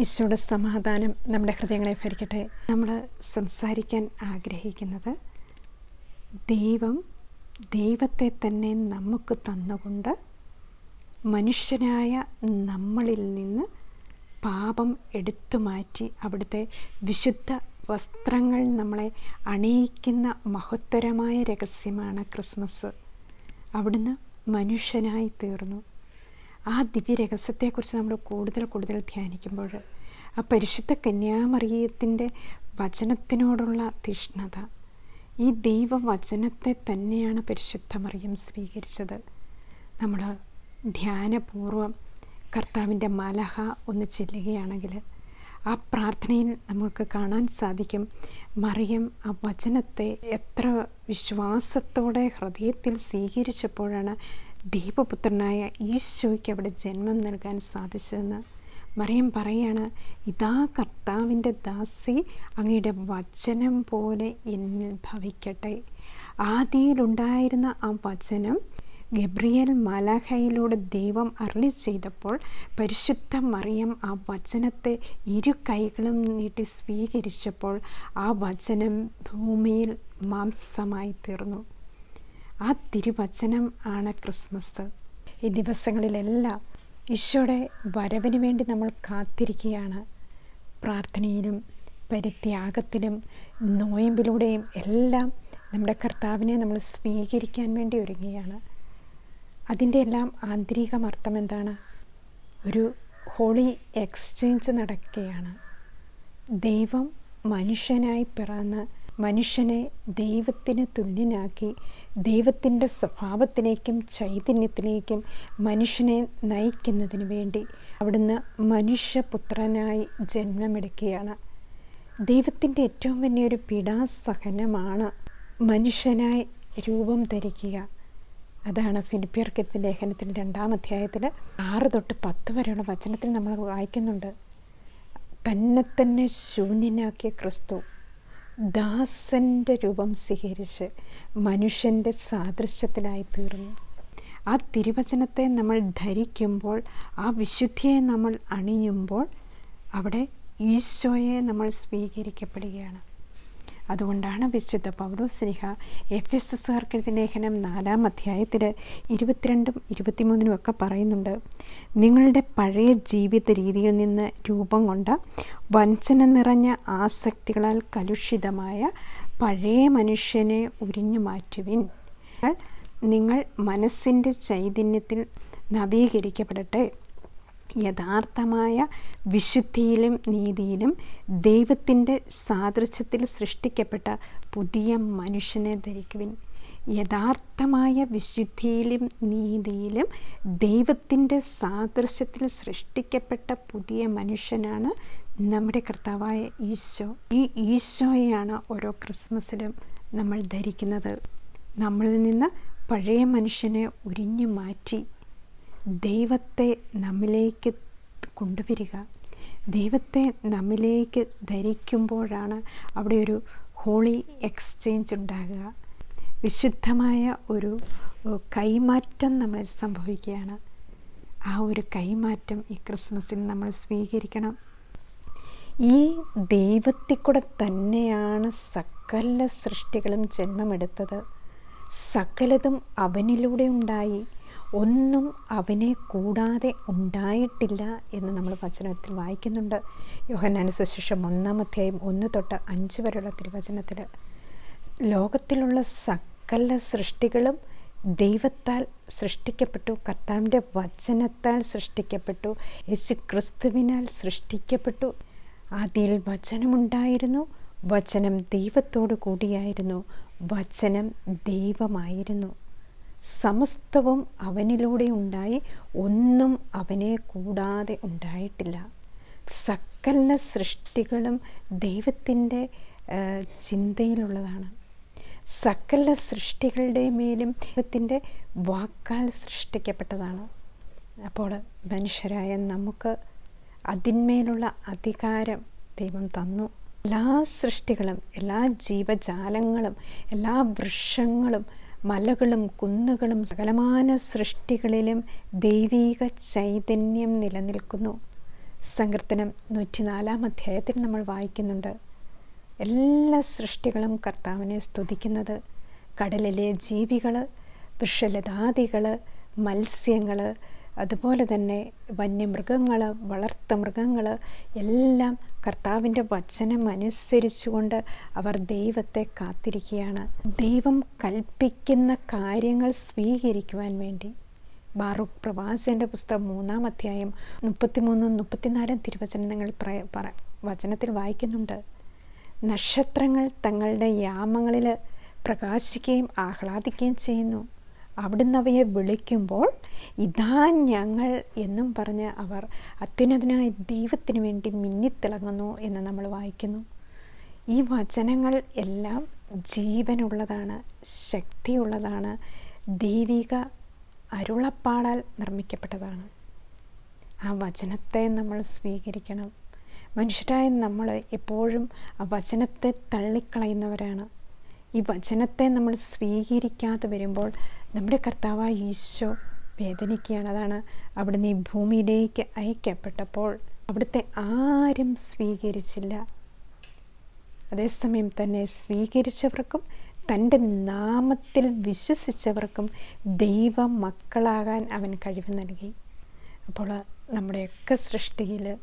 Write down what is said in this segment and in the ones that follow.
ഈശോയുടെ സമാധാനം നമ്മുടെ ഹൃദയങ്ങളെ ഭരിക്കട്ടെ. നമ്മൾ സംസാരിക്കാൻ ആഗ്രഹിക്കുന്നത് ദൈവം ദൈവത്തെ തന്നെ നമുക്ക് തന്നുകൊണ്ട് മനുഷ്യനായ നമ്മളിൽ നിന്ന് പാപം എടുത്തു മാറ്റി അവിടുത്തെ വിശുദ്ധ വസ്ത്രങ്ങൾ നമ്മളെ അണിയിക്കുന്ന മഹത്തരമായ രഹസ്യമാണ് ക്രിസ്മസ്. അവിടുന്ന് മനുഷ്യനായി തീർന്നു. ആ ദിവ്യ രഹസ്യത്തെക്കുറിച്ച് നമ്മൾ കൂടുതൽ കൂടുതൽ ധ്യാനിക്കുമ്പോൾ ആ പരിശുദ്ധ കന്യാമറിയത്തിന്റെ വചനത്തിനോടുള്ള തീഷ്ണത ഈ ദൈവവചനത്തെ തന്നെയാണ് പരിശുദ്ധ മറിയം സ്വീകരിച്ചത്. നമ്മൾ ധ്യാനപൂർവം കർത്താവിന്റെ മലഹ ഒന്ന് ചെല്ലുകയാണെങ്കിൽ ആ പ്രാർത്ഥനയിൽ നമുക്ക് കാണാൻ സാധിക്കും മറിയം ആ വചനത്തെ എത്ര വിശ്വാസത്തോടെ ഹൃദയത്തിൽ സ്വീകരിച്ചപ്പോഴാണ് ദൈവപുത്രനായ ഈശോയ്ക്ക് അവിടെ ജന്മം നൽകാൻ സാധിച്ചതെന്ന് മറിയം പറയാണ് ഇതാ കർത്താവിന്റെ ദാസി അങ്ങയുടെ വചനം പോലെ എന്നിൽ ഭവിക്കട്ടെ. ആദിയിലുണ്ടായിരുന്ന ആ വചനം ഗബ്രിയൽ മലഹയിലൂടെ ദൈവം അരളി ചെയ്തപ്പോൾ പരിശുദ്ധ മറിയം ആ വചനത്തെ ഇരു കൈകളും നീട്ടി സ്വീകരിച്ചപ്പോൾ ആ വചനം ഭൂമിയിൽ മാംസമായി തീർന്നു. ആ തിരുവചനം ആണ് ക്രിസ്മസ്. ഈ ദിവസങ്ങളിലെല്ലാം ഈശോയുടെ വരവിന് വേണ്ടി നമ്മൾ കാത്തിരിക്കുകയാണ്. പ്രാർത്ഥനയിലും പരിത്യാഗത്തിലും നോയമ്പിലൂടെയും എല്ലാം നമ്മുടെ കർത്താവിനെ നമ്മൾ സ്വീകരിക്കാൻ വേണ്ടി ഒരുങ്ങുകയാണ്. അതിന്റെ എല്ലാം ആന്തരികമർത്ഥം എന്താണ്? ഒരു ഹോളി എക്സ്ചേഞ്ച് നടക്കുകയാണ്. ദൈവം മനുഷ്യനായി പിറന്ന് മനുഷ്യനെ ദൈവത്തിന് തുല്യനാക്കി ദൈവത്തിന്റെ സ്വഭാവത്തിലേക്കും ചൈതന്യത്തിലേക്കും മനുഷ്യനെ നയിക്കുന്നതിന് വേണ്ടി അവിടുന്ന് മനുഷ്യപുത്രനായി ജന്മമെടുക്കുകയാണ്. ദൈവത്തിന്റെ ഏറ്റവും വലിയൊരു പീഡാസഹനമാണ് മനുഷ്യനായി രൂപം ധരിക്കുക. അതാണ് ഫിലിപ്പിയർക്കെത്തി ലേഖനത്തിന്റെ രണ്ടാം അധ്യായത്തിൽ ആറ് തൊട്ട് പത്ത് വരെയുള്ള വചനത്തിൽ നമ്മൾ വായിക്കുന്നുണ്ട്. തന്നെ തന്നെ ശൂന്യനാക്കിയ ക്രിസ്തു ദാസന്റെ രൂപം സ്വീകരിച്ച് മനുഷ്യന്റെ സാദൃശ്യത്തിലായി തീർന്നു. ആ തിരുവചനത്തെ നമ്മൾ ധരിക്കുമ്പോൾ ആ വിശുദ്ധിയെ നമ്മൾ അണിയുമ്പോൾ അവിടെ ഈശോയെ നമ്മൾ സ്വീകരിക്കപ്പെടുകയാണ്. അതുകൊണ്ടാണ് വിശുദ്ധ പൗലോസ്ലിഹ എഫ് എസ് എസുകാർക്ക് ലേഖനം നാലാം അധ്യായത്തിൽ ഇരുപത്തിരണ്ടും ഇരുപത്തിമൂന്നിനും ഒക്കെ പറയുന്നുണ്ട്. നിങ്ങളുടെ പഴയ ജീവിത രീതിയിൽ നിന്ന് രൂപം കൊണ്ട വഞ്ചന നിറഞ്ഞ ആസക്തികളാൽ കലുഷിതമായ പഴയ മനുഷ്യനെ ഉരിഞ്ഞു മാറ്റുവിൻ. നിങ്ങൾ മനസ്സിന്റെ ചൈതന്യത്തിൽ നവീകരിക്കപ്പെടട്ടെ. യഥാർത്ഥമായ വിശുദ്ധിയിലും നീതിയിലും ദൈവത്തിന്റെ സാദൃശ്യത്തിൽ സൃഷ്ടിക്കപ്പെട്ട പുതിയ മനുഷ്യനെ ധരിക്കുവിൻ. യഥാർത്ഥമായ വിശുദ്ധിയിലും നീതിയിലും ദൈവത്തിന്റെ സാദൃശ്യത്തിൽ സൃഷ്ടിക്കപ്പെട്ട പുതിയ മനുഷ്യനാണ് നമ്മുടെ കർത്താവായ ഈശോ. ഈ ഈശോയെയാണ് ഓരോ ക്രിസ്മസിലും നമ്മൾ ധരിക്കുന്നത്. നമ്മളിൽ നിന്ന് പഴയ മനുഷ്യനെ ഉരിഞ്ഞു മാറ്റി ദൈവത്തെ നമ്മിലേക്ക് കൊണ്ടുവരിക. ദൈവത്തെ നമ്മിലേക്ക് ധരിക്കുമ്പോഴാണ് അവിടെ ഒരു ഹോളി എക്സ്ചേഞ്ച് ഉണ്ടാകുക. വിശുദ്ധമായ ഒരു കൈമാറ്റം നമ്മൾ സംഭവിക്കുകയാണ്. ആ ഒരു കൈമാറ്റം ഈ ക്രിസ്മസിൽ നമ്മൾ സ്വീകരിക്കണം. ഈ ദൈവത്തിൽ കൂടെ തന്നെയാണ് സകല സൃഷ്ടികളും ജന്മമെടുത്തത്. സകലതും അവനിലൂടെ ഉണ്ടായി. ഒന്നും അവനെ കൂടാതെ ഉണ്ടായിട്ടില്ല എന്ന് നമ്മൾ വചനത്തിൽ വായിക്കുന്നുണ്ട്. യോഹന്നാന ഒന്നാം അധ്യായം ഒന്ന് തൊട്ട് അഞ്ച് വരെയുള്ള തിരുവചനത്തിൽ ലോകത്തിലുള്ള സകല സൃഷ്ടികളും ദൈവത്താൽ സൃഷ്ടിക്കപ്പെട്ടു കർത്താവിന്റെ വചനത്താൽ സൃഷ്ടിക്കപ്പെട്ടു യേശു ക്രിസ്തുവിനാൽ സൃഷ്ടിക്കപ്പെട്ടു. ആദ്യയിൽ വചനമുണ്ടായിരുന്നു വചനം ദൈവത്തോടു കൂടിയായിരുന്നു വചനം ദൈവമായിരുന്നു. സമസ്തവും അവനിലൂടെ ഉണ്ടായി. ഒന്നും അവനെ കൂടാതെ ഉണ്ടായിട്ടില്ല. സകല സൃഷ്ടികളും ദൈവത്തിന്റെ ചിന്തയിലുള്ളതാണ്. സകല സൃഷ്ടികളുടെ മേലും ദൈവത്തിന്റെ വാക്കാൽ സൃഷ്ടിക്കപ്പെട്ടതാണ്. അപ്പോൾ മനുഷ്യരായ നമുക്ക് അതിന്മേലുള്ള അധികാരം ദൈവം തന്നു. എല്ലാ സൃഷ്ടികളും എല്ലാ ജീവജാലങ്ങളും എല്ലാ വൃക്ഷങ്ങളും മലകളും കുന്നുകളും സകലമാന സൃഷ്ടികളിലും ദൈവീക ചൈതന്യം നിലനിൽക്കുന്നു. സങ്കീർത്തനം നൂറ്റിനാലാം അധ്യായത്തിൽ നമ്മൾ വായിക്കുന്നുണ്ട്. എല്ലാ സൃഷ്ടികളും കർത്താവിനെ സ്തുതിക്കുന്നത്. കടലിലെ ജീവികൾ വൃക്ഷലതാദികൾ മത്സ്യങ്ങൾ അതുപോലെ തന്നെ വന്യമൃഗങ്ങൾ വളർത്ത മൃഗങ്ങൾ എല്ലാം കർത്താവിന്റെ വചനം അനുസരിച്ചുകൊണ്ട് അവർ ദൈവത്തെ കാത്തിരിക്കുകയാണ്. ദൈവം കൽപ്പിക്കുന്ന കാര്യങ്ങൾ സ്വീകരിക്കുവാൻ വേണ്ടി. ബാറൂഖ് പ്രവാസിന്റെ പുസ്തകം മൂന്നാം അധ്യായം മുപ്പത്തിമൂന്നും മുപ്പത്തിനാലും തിരുവചനങ്ങൾ പറ വചനത്തിൽ വായിക്കുന്നുണ്ട്. നക്ഷത്രങ്ങൾ തങ്ങളുടെ യാമങ്ങളിൽ പ്രകാശിക്കുകയും ആഹ്ലാദിക്കുകയും ചെയ്യുന്നു. അവിടുന്ന് അവയെ വിളിക്കുമ്പോൾ ഇതാ ഞങ്ങൾ എന്നും പറഞ്ഞ് അവർ അത്യുന്നതനായ ദൈവത്തിന് വേണ്ടി മിന്നിത്തിളങ്ങുന്നു എന്ന് നമ്മൾ വായിക്കുന്നു. ഈ വചനങ്ങൾ എല്ലാം ജീവനുള്ളതാണ് ശക്തിയുള്ളതാണ് ദൈവിക അരുളപ്പാടാൽ നിർമ്മിക്കപ്പെട്ടതാണ്. ആ വചനത്തെ നമ്മൾ സ്വീകരിക്കണം. മനുഷ്യരായ നമ്മൾ എപ്പോഴും ആ വചനത്തെ തള്ളിക്കളയുന്നവരാണ്. ഈ വചനത്തെ നമ്മൾ സ്വീകരിക്കാതെ വരുമ്പോൾ നമ്മുടെ കർത്താവായ ഈശോ വേദനിക്കുകയാണ്. അതാണ് അവിടുന്ന് ഈ ഭൂമിയിലേക്ക് അയക്കപ്പെട്ടപ്പോൾ അവിടുത്തെ ആരും സ്വീകരിച്ചില്ല. അതേസമയം തന്നെ സ്വീകരിച്ചവർക്കും തന്റെ നാമത്തിൽ വിശ്വസിച്ചവർക്കും ദൈവ മക്കളാകാൻ അവൻ കഴിവ് നൽകി. അപ്പോൾ നമ്മുടെയൊക്കെ സൃഷ്ടിയിൽ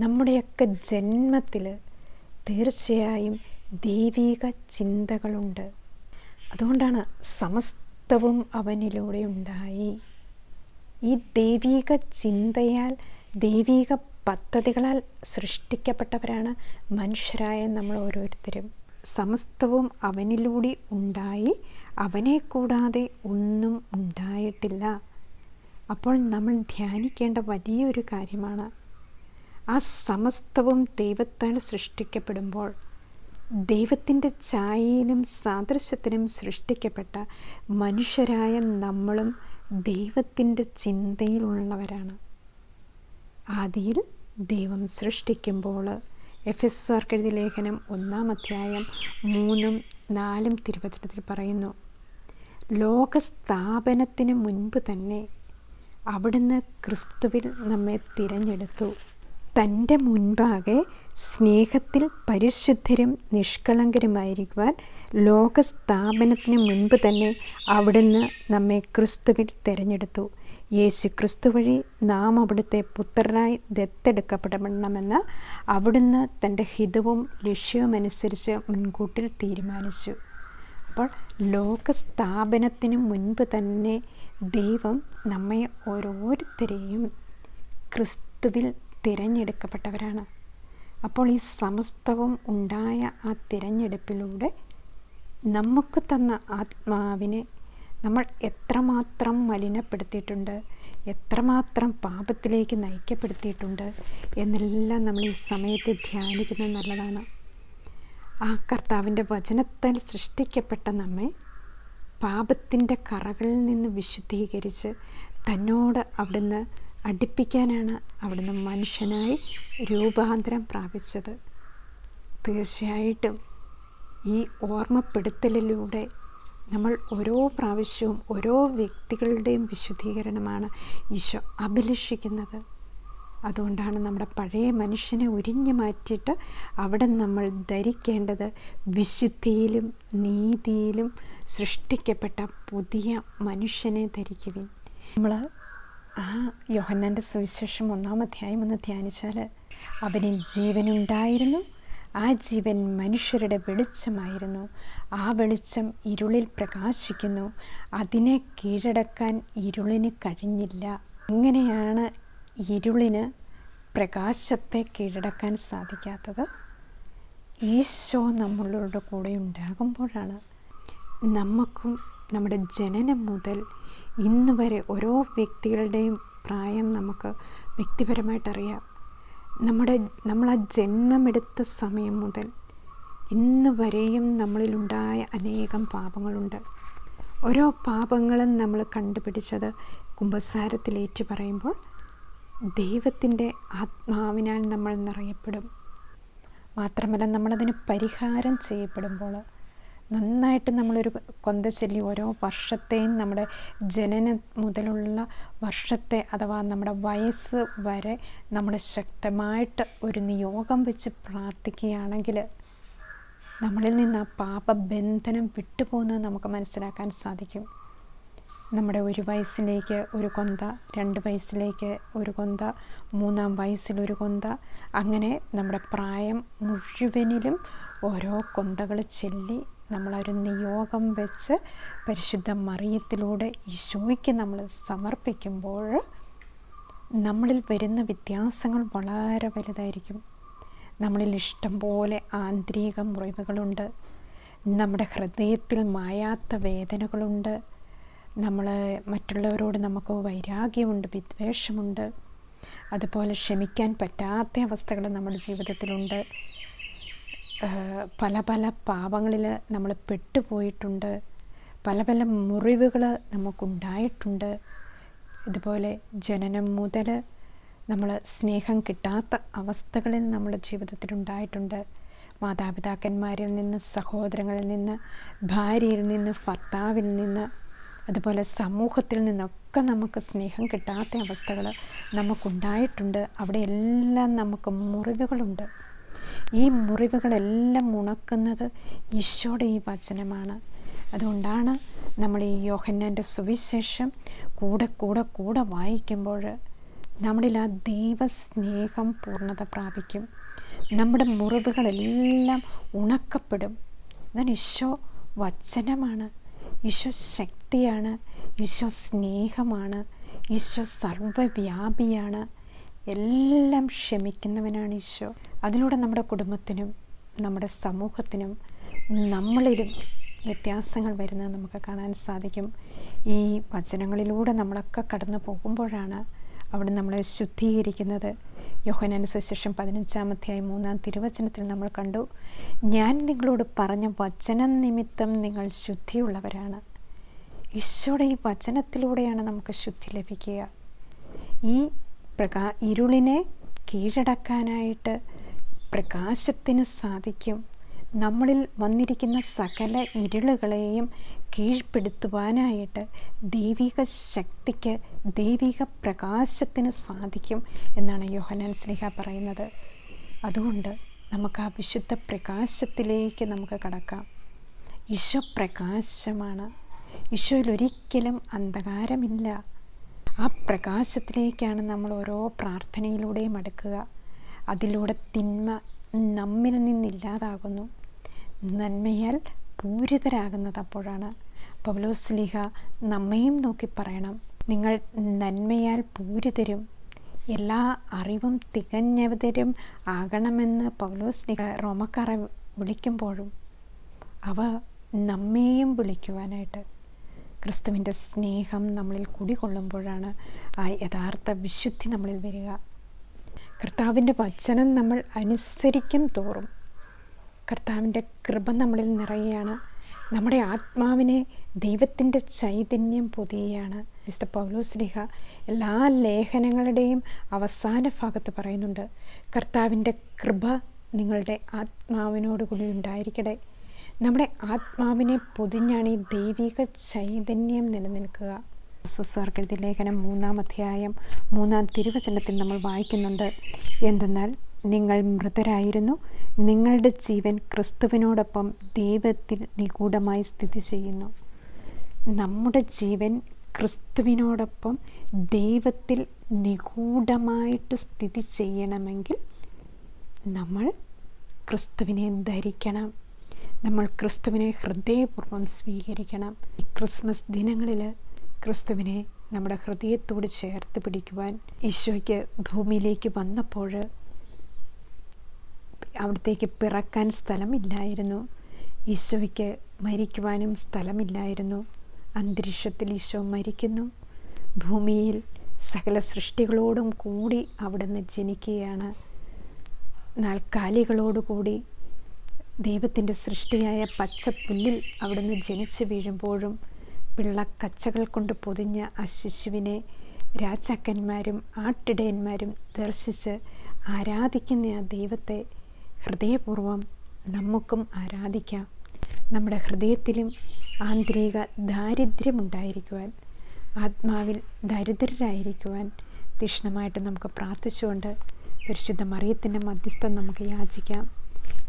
നമ്മുടെയൊക്കെ ജന്മത്തിൽ തീർച്ചയായും ദൈവിക ചിന്തകളുണ്ട്. അതുകൊണ്ടാണ് സമസ്തവും അവനിലൂടെ ഉണ്ടായി. ഈ ദൈവീക ചിന്തയാൽ ദൈവീക പദ്ധതികളാൽ സൃഷ്ടിക്കപ്പെട്ടവരാണ് മനുഷ്യരായ നമ്മൾ ഓരോരുത്തരും. സമസ്തവും അവനിലൂടെ ഉണ്ടായി. അവനെ കൂടാതെ ഒന്നും ഉണ്ടായിട്ടില്ല. അപ്പോൾ നമ്മൾ ധ്യാനിക്കേണ്ട വലിയൊരു കാര്യമാണ്. ആ സമസ്തവും ദൈവത്താൽ സൃഷ്ടിക്കപ്പെടുമ്പോൾ ദൈവത്തിന്റെ ഛായയിലും സാദൃശ്യത്തിനും സൃഷ്ടിക്കപ്പെട്ട മനുഷ്യരായ നമ്മളും ദൈവത്തിന്റെ ചിന്തയിലുള്ളവരാണ്. ആദിയിൽ ദൈവം സൃഷ്ടിക്കുമ്പോൾ എഫ് എസ് ആർക്കെഴുതി ലേഖനം ഒന്നാം അധ്യായം മൂന്നും നാലും തിരുവചനത്തിൽ പറയുന്നു ലോകസ്ഥാപനത്തിന് മുൻപ് തന്നെ അവിടുന്ന് ക്രിസ്തുവിൽ നമ്മെ തിരഞ്ഞെടുത്തു. തന്റെ മുൻപാകെ സ്നേഹത്തിൽ പരിശുദ്ധരും നിഷ്കളങ്കരുമായിരിക്കുവാൻ ലോകസ്ഥാപനത്തിന് മുൻപ് തന്നെ അവിടുന്ന് നമ്മെ ക്രിസ്തുവിൽ തിരഞ്ഞെടുത്തു. യേശു ക്രിസ്തു വഴി നാം അവിടുത്തെ പുത്രനായി ദത്തെടുക്കപ്പെടണമെന്ന് അവിടുന്ന് തന്റെ ഹിതവും ലക്ഷ്യവുമനുസരിച്ച് മുൻകൂട്ടിൽ തീരുമാനിച്ചു. അപ്പോൾ ലോകസ്ഥാപനത്തിന് മുൻപ് തന്നെ ദൈവം നമ്മെ ഓരോരുത്തരെയും ക്രിസ്തുവിൽ തിരഞ്ഞെടുക്കപ്പെട്ടവരാണ്. അപ്പോൾ ഈ സമസ്തവും ഉണ്ടായ ആ തിരഞ്ഞെടുപ്പിലൂടെ നമുക്ക് തന്ന ആത്മാവിനെ നമ്മൾ എത്രമാത്രം മലിനപ്പെടുത്തിയിട്ടുണ്ട് എത്രമാത്രം പാപത്തിലേക്ക് നയിക്കപ്പെടുത്തിയിട്ടുണ്ട് എന്നെല്ലാം നമ്മൾ ഈ സമയത്ത് ധ്യാനിക്കുന്നത് നല്ലതാണ്. ആ കർത്താവിന്റെ വചനത്താൽ സൃഷ്ടിക്കപ്പെട്ട നമ്മെ പാപത്തിന്റെ കറകളിൽ നിന്ന് വിശുദ്ധീകരിച്ച് തന്നോട് അവിടുന്ന് അടുപ്പിക്കാനാണ് അവിടുന്ന് മനുഷ്യനായി രൂപാന്തരം പ്രാപിച്ചത്. തീർച്ചയായിട്ടും ഈ ഓർമ്മപ്പെടുത്തലിലൂടെ നമ്മൾ ഓരോ പ്രാവശ്യവും ഓരോ വ്യക്തികളുടെയും വിശുദ്ധീകരണമാണ് ഈശോ അഭിലഷിക്കുന്നത്. അതുകൊണ്ടാണ് നമ്മുടെ പഴയ മനുഷ്യനെ ഉരിഞ്ഞു മാറ്റിയിട്ട് അവിടെ നമ്മൾ ധരിക്കേണ്ടത് വിശുദ്ധിയിലും നീതിയിലും സൃഷ്ടിക്കപ്പെട്ട പുതിയ മനുഷ്യനെ ധരിക്കുവിൻ. നമ്മൾ ആ യോഹന്നാന്റെ സുവിശേഷം ഒന്നാം അധ്യായം ഒന്ന് ധ്യാനിച്ചാൽ അവനിൽ ജീവനുണ്ടായിരുന്നു. ആ ജീവൻ മനുഷ്യരുടെ വെളിച്ചമായിരുന്നു. ആ വെളിച്ചം ഇരുളിൽ പ്രകാശിക്കുന്നു. അതിനെ കീഴടക്കാൻ ഇരുളിന് കഴിഞ്ഞില്ല. എങ്ങനെയാണ് ഇരുളിന് പ്രകാശത്തെ കീഴടക്കാൻ സാധിക്കാത്തത്? ഈശോ നമ്മളുടെ കൂടെ ഉണ്ടാകുമ്പോഴാണ്. നമുക്കും നമ്മുടെ ജനനം മുതൽ ഇന്ന് വരെ ഓരോ വ്യക്തികളുടെയും പ്രായം നമുക്ക് വ്യക്തിപരമായിട്ടറിയാം നമ്മുടെ നമ്മൾ ജന്മമെടുത്ത സമയം മുതൽ ഇന്ന് വരെയും നമ്മളിലുണ്ടായ അനേകം പാപങ്ങളുണ്ട്. ഓരോ പാപങ്ങളും നമ്മൾ കണ്ടുപിടിച്ചത് കുംഭസാരത്തിൽ ഏറ്റു പറയുമ്പോൾ ദൈവത്തിന്റെ ആത്മാവിനാൽ നമ്മൾ നിറയപ്പെടും. മാത്രമല്ല നമ്മളതിന് പരിഹാരം ചെയ്യപ്പെടുമ്പോൾ നന്നായിട്ട് നമ്മളൊരു കൊന്ത ചൊല്ലി ഓരോ വർഷത്തെയും നമ്മുടെ ജനനം മുതലുള്ള വർഷത്തെ അഥവാ നമ്മുടെ വയസ്സ് വരെ നമ്മൾ ശക്തമായിട്ട് ഒരു നിയോഗം വെച്ച് പ്രാർത്ഥിക്കുകയാണെങ്കിൽ നമ്മളിൽ നിന്ന് ആ പാപബന്ധനം വിട്ടുപോകുന്നത് നമുക്ക് മനസ്സിലാക്കാൻ സാധിക്കും. നമ്മുടെ ഒരു വയസ്സിലേക്ക് ഒരു കൊന്ത രണ്ട് വയസ്സിലേക്ക് ഒരു കൊന്ത മൂന്നാം വയസ്സിലൊരു കൊന്ത അങ്ങനെ നമ്മുടെ പ്രായം മുഴുവനിലും ഓരോ കൊന്തകൾ ചൊല്ലി നമ്മളൊരു നിയോഗം വെച്ച് പരിശുദ്ധ മറിയത്തിലൂടെ ഈശോയ്ക്ക് നമ്മൾ സമർപ്പിക്കുമ്പോൾ നമ്മളിൽ വരുന്ന വ്യത്യാസങ്ങൾ വളരെ വലുതായിരിക്കും. നമ്മളിൽ ഇഷ്ടം പോലെ ആന്തരിക മുറിവുകളുണ്ട്. നമ്മുടെ ഹൃദയത്തിൽ മായാത്ത വേദനകളുണ്ട്. നമ്മൾ മറ്റുള്ളവരോട് നമുക്ക് വൈരാഗ്യമുണ്ട് വിദ്വേഷമുണ്ട്. അതുപോലെ ക്ഷമിക്കാൻ പറ്റാത്ത അവസ്ഥകൾ നമ്മുടെ ജീവിതത്തിലുണ്ട്. പല പല പാപങ്ങളിൽ നമ്മൾ പെട്ടുപോയിട്ടുണ്ട്. പല പല മുറിവുകൾ നമുക്കുണ്ടായിട്ടുണ്ട്. ഇതുപോലെ ജനനം മുതൽ നമ്മൾ സ്നേഹം കിട്ടാത്ത അവസ്ഥകളിൽ നമ്മുടെ ജീവിതത്തിൽ ഉണ്ടായിട്ടുണ്ട്. മാതാപിതാക്കന്മാരിൽ നിന്ന് സഹോദരങ്ങളിൽ നിന്ന് ഭാര്യയിൽ നിന്ന് ഭർത്താവിൽ നിന്ന് അതുപോലെ സമൂഹത്തിൽ നിന്നൊക്കെ നമുക്ക് സ്നേഹം കിട്ടാത്ത അവസ്ഥകൾ നമുക്കുണ്ടായിട്ടുണ്ട്. അവിടെയെല്ലാം നമുക്ക് മുറിവുകളുണ്ട്. ഈ മുറിവുകളെല്ലാം ഉണക്കുന്നത് ഈശോയുടെ ഈ വചനമാണ്. അതുകൊണ്ടാണ് നമ്മൾ ഈ യോഹന്നാന്റെ സുവിശേഷം കൂടെ കൂടെ കൂടെ വായിക്കുമ്പോൾ നമ്മളിൽ ആ ദൈവസ്നേഹം പൂർണത പ്രാപിക്കും. നമ്മുടെ മുറിവുകളെല്ലാം ഉണക്കപ്പെടും. എന്നാൽ ഈശോ വചനമാണ്. ഈശോ ശക്തിയാണ്. ഈശോ സ്നേഹമാണ്. ഈശോ സർവവ്യാപിയാണ്. എല്ലാം ക്ഷമിക്കുന്നവനാണ് ഈശോ. അതിലൂടെ നമ്മുടെ കുടുംബത്തിനും നമ്മുടെ സമൂഹത്തിനും നമ്മളിലും വ്യത്യാസങ്ങൾ വരുന്നത് നമുക്ക് കാണാൻ സാധിക്കും. ഈ വചനങ്ങളിലൂടെ നമ്മളൊക്കെ കടന്നു പോകുമ്പോഴാണ് അവിടെ നമ്മളെ ശുദ്ധീകരിക്കുന്നത്. യോഹനാന പതിനഞ്ചാമത്തെയായി മൂന്നാം തിരുവചനത്തിൽ നമ്മൾ കണ്ടു ഞാൻ നിങ്ങളോട് പറഞ്ഞ വചനം നിമിത്തം നിങ്ങൾ ശുദ്ധിയുള്ളവരാണ്. ഈശോയുടെ ഈ വചനത്തിലൂടെയാണ് നമുക്ക് ശുദ്ധി ലഭിക്കുക. ഈ പ്രകാ ഇരുളിനെ കീഴടക്കാനായിട്ട് പ്രകാശത്തിന് സാധിക്കും. നമ്മളിൽ വന്നിരിക്കുന്ന സകല ഇരുളുകളെയും കീഴ്പ്പെടുത്തുവാനായിട്ട് ദൈവിക ശക്തിക്ക് ദൈവിക പ്രകാശത്തിന് സാധിക്കും എന്നാണ് യോഹനാൻ സ്ലിഹ പറയുന്നത്. അതുകൊണ്ട് നമുക്ക് ആ വിശുദ്ധ പ്രകാശത്തിലേക്ക് നമുക്ക് കടക്കാം. ഈശോ പ്രകാശമാണ്. ഈശോയിൽ ഒരിക്കലും അന്ധകാരമില്ല. ആ പ്രകാശത്തിലേക്കാണ് നമ്മൾ ഓരോ പ്രാർത്ഥനയിലൂടെയും അടുക്കുക. അതിലൂടെ തിന്മ നമ്മിൽ നിന്നില്ലാതാകുന്നു നന്മയാൽ പൂരിതരാകുന്നത് അപ്പോഴാണ് പൗലോസ്ലിഹ നമ്മയും നോക്കി പറയണം. നിങ്ങൾ നന്മയാൽ പൂരിതരും. എല്ലാ അറിവും തികഞ്ഞവരും ആകണമെന്ന് പൗലോസ്ലിഹ റോമക്കാരെ വിളിക്കുമ്പോഴും അവ നമ്മെയും വിളിക്കുവാനായിട്ട്. ക്രിസ്തുവിന്റെ സ്നേഹം നമ്മളിൽ കുടികൊള്ളുമ്പോഴാണ് ആ യഥാർത്ഥ വിശുദ്ധി നമ്മളിൽ വരിക. കർത്താവിന്റെ വചനം നമ്മൾ അനുസരിക്കും തോറും കർത്താവിന്റെ കൃപ നമ്മളിൽ നിറയുകയാണ്. നമ്മുടെ ആത്മാവിനെ ദൈവത്തിന്റെ ചൈതന്യം പൊതിയുകയാണ് മിസ്റ്റർ പൗലോസ്ലിഹ എല്ലാ ലേഖനങ്ങളുടെയും അവസാന ഭാഗത്ത് പറയുന്നുണ്ട് കർത്താവിന്റെ കൃപ നിങ്ങളുടെ ആത്മാവിനോടുകൂടി ഉണ്ടായിരിക്കട്ടെ. നമ്മുടെ ആത്മാവിനെ പൊതിഞ്ഞാണ് ഈ ദൈവിക ചൈതന്യം നിലനിൽക്കുക. സുസ്വർഗതി ലേഖനം മൂന്നാം അധ്യായം മൂന്നാം തിരുവചനത്തിൽ നമ്മൾ വായിക്കുന്നുണ്ട്. എന്തെന്നാൽ നിങ്ങൾ മൃതരായിരുന്നു. നിങ്ങളുടെ ജീവൻ ക്രിസ്തുവിനോടൊപ്പം ദൈവത്തിൽ നിഗൂഢമായി സ്ഥിതി ചെയ്യുന്നു. നമ്മുടെ ജീവൻ ക്രിസ്തുവിനോടൊപ്പം ദൈവത്തിൽ നിഗൂഢമായിട്ട് സ്ഥിതി ചെയ്യണമെങ്കിൽ നമ്മൾ ക്രിസ്തുവിനെ ധരിക്കണം. നമ്മൾ ക്രിസ്തുവിനെ ഹൃദയപൂർവം സ്വീകരിക്കണം. ക്രിസ്മസ് ദിനങ്ങളിൽ ക്രിസ്തുവിനെ നമ്മുടെ ഹൃദയത്തോട് ചേർത്ത് പിടിക്കുവാൻ ഈശോയ്ക്ക് ഭൂമിയിലേക്ക് വന്നപ്പോൾ അവിടത്തേക്ക് പിറക്കാൻ സ്ഥലമില്ലായിരുന്നു. ഈശോയ്ക്ക് മരിക്കുവാനും സ്ഥലമില്ലായിരുന്നു. അന്തരീക്ഷത്തിൽ ഈശോ മരിക്കുന്നു. ഭൂമിയിൽ സകല സൃഷ്ടികളോടും കൂടി അവിടുന്ന് ജനിക്കുകയാണ്. നാൽക്കാലികളോടുകൂടി ദൈവത്തിന്റെ സൃഷ്ടിയായ പച്ചപ്പുല്ലിൽ അവിടുന്ന് ജനിച്ചു വീഴുമ്പോഴും പിള്ളക്കച്ചകൾ കൊണ്ട് പൊതിഞ്ഞ ആ ശിശുവിനെ രാജാക്കന്മാരും ആട്ടിടയന്മാരും ദർശിച്ച് ആരാധിക്കുന്ന ആ ദൈവത്തെ ഹൃദയപൂർവം നമുക്കും ആരാധിക്കാം. നമ്മുടെ ഹൃദയത്തിലും ആന്തരിക ദാരിദ്ര്യമുണ്ടായിരിക്കുവാൻ ആത്മാവിൽ ദരിദ്രരായിരിക്കുവാൻ തീക്ഷ്ണമായിട്ട് നമുക്ക് പ്രാർത്ഥിച്ചുകൊണ്ട് പരിശുദ്ധ മറിയത്തിന്റെ മധ്യസ്ഥം നമുക്ക് യാചിക്കാം.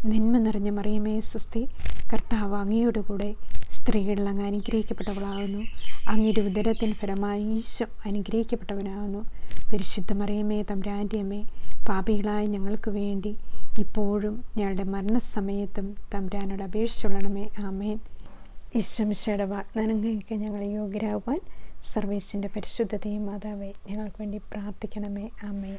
നന്മ നിറഞ്ഞ മറിയമേ സുസ്തി കർത്താവ് അങ്ങയോടുകൂടെ സ്ത്രീകളിൽ അങ്ങ് അനുഗ്രഹിക്കപ്പെട്ടവളാകുന്നു അങ്ങയുടെ ഉദരത്തിന് ഫലമായി ഈശോ അനുഗ്രഹിക്കപ്പെട്ടവനാകുന്നു പരിശുദ്ധ മറിയമേ തമ്പുരാന്റെ അമ്മേ പാപികളായ ഞങ്ങൾക്ക് വേണ്ടി ഇപ്പോഴും ഞങ്ങളുടെ മരണസമയത്തും തമ്പുരാനോട് അപേക്ഷിച്ചുള്ളണമേ ആമേൻ. ഈശ്വമിശയുടെ വാഗ്ദാനം വാഗ്ദാനങ്ങൾക്ക് ഞങ്ങൾ യോഗ്യരാകുവാൻ സർവീസിന്റെ പരിശുദ്ധതയും മാതാവേ ഞങ്ങൾക്ക് വേണ്ടി പ്രാർത്ഥിക്കണമേ. ആമേൻ.